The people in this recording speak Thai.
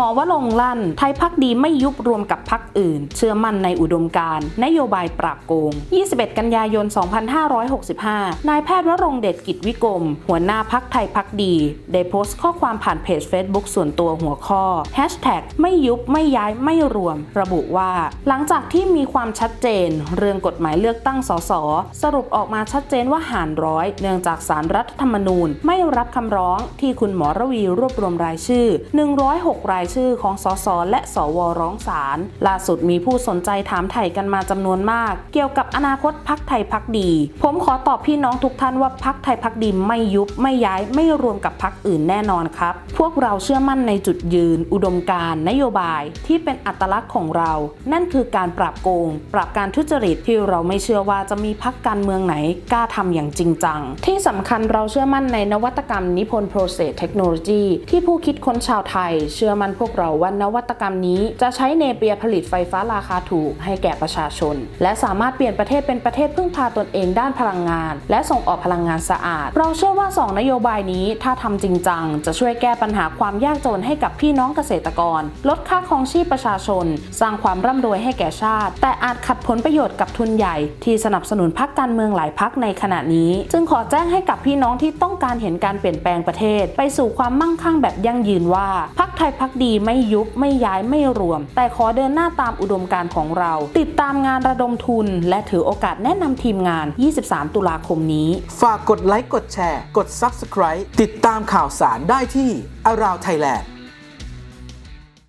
มอวรงลั่น ไทยพักดีไม่ยุบรวมกับพักอื่น เชื่อมั่นในอุดมการนโยบายปราบโกง 21 กันยายน 2565 นายแพทย์วรงเดชกิจวิกรม หัวหน้าพักไทยพักดี ได้โพสต์ข้อความผ่านเพจ Facebook ส่วนตัวหัวข้อ Hashtag ไม่ยุบไม่ย้ายไม่รวม ระบุว่า หลังจากที่มีความชัดเจน เรื่องกฎหมายเลือกตั้งสสสรุปออกมาชัดเจนว่าหารร้อย เนื่องจากสารรัฐธรรมนูญ ไม่รับคำร้องที่คุณหมอระวีรวบรวมรายชื่อ 106 รายชื่อของสสและสวร้องศาลล่าสุดมีผู้สนใจถามไถ่กันมาจำนวนมาก เกี่ยวกับอนาคตพักไทยพักดี ผมขอตอบพี่น้องทุกท่านว่าพักไทยพักดีไม่ยุบไม่ย้ายไม่รวมกับพักอื่นแน่นอนครับ พวกเราเชื่อมั่นในจุดยืน อุดมการนโยบายที่เป็นอัตลักษณ์ของเรา นั่นคือการปราบโกง ปราบการทุจริตที่เราไม่เชื่อว่าจะมีพักการเมืองไหนกล้าทำอย่างจริงจัง ที่สำคัญเราเชื่อมั่นในนวัตกรรมนิพนธ์ process technology ที่ผู้คิดค้นชาวไทย เชื่อมั่นพวกเราว่านวัตกรรมนี้จะใช้เนเปียผลิตไฟฟ้าราคาถูกให้แก่ประชาชน และสามารถเปลี่ยนประเทศเป็นประเทศพึ่งพาตนเองด้านพลังงาน และส่งออกพลังงานสะอาด เราเชื่อว่า 2 นโยบายนี้ถ้าทำจริงจัง จะช่วยแก้ปัญหาความยากจนให้กับพี่น้องเกษตรกร ลดค่าครองชีพประชาชน สร้างความร่ำรวยให้แก่ชาติ แต่อาจขัดผลประโยชน์กับทุนใหญ่ ที่สนับสนุนพรรคการเมืองหลายพรรคในขณะนี้ จึงขอแจ้งให้กับพี่น้องที่ต้องการเห็นการเปลี่ยนแปลงประเทศ ไปสู่ความมั่งคั่งแบบยั่งยืนว่าพรรค ทยพักดีไม่ยุบไม่ย้ายไม่รวม แต่ขอเดินหน้าตามอุดมการณ์ของเรา ติดตามงานระดมทุน และถือโอกาสแนะนำทีมงาน 23 ตุลาคมนี้ ฝากกดไลค์กดแชร์ กด Subscribe ติดตามข่าวสารได้ที่ Around Thailand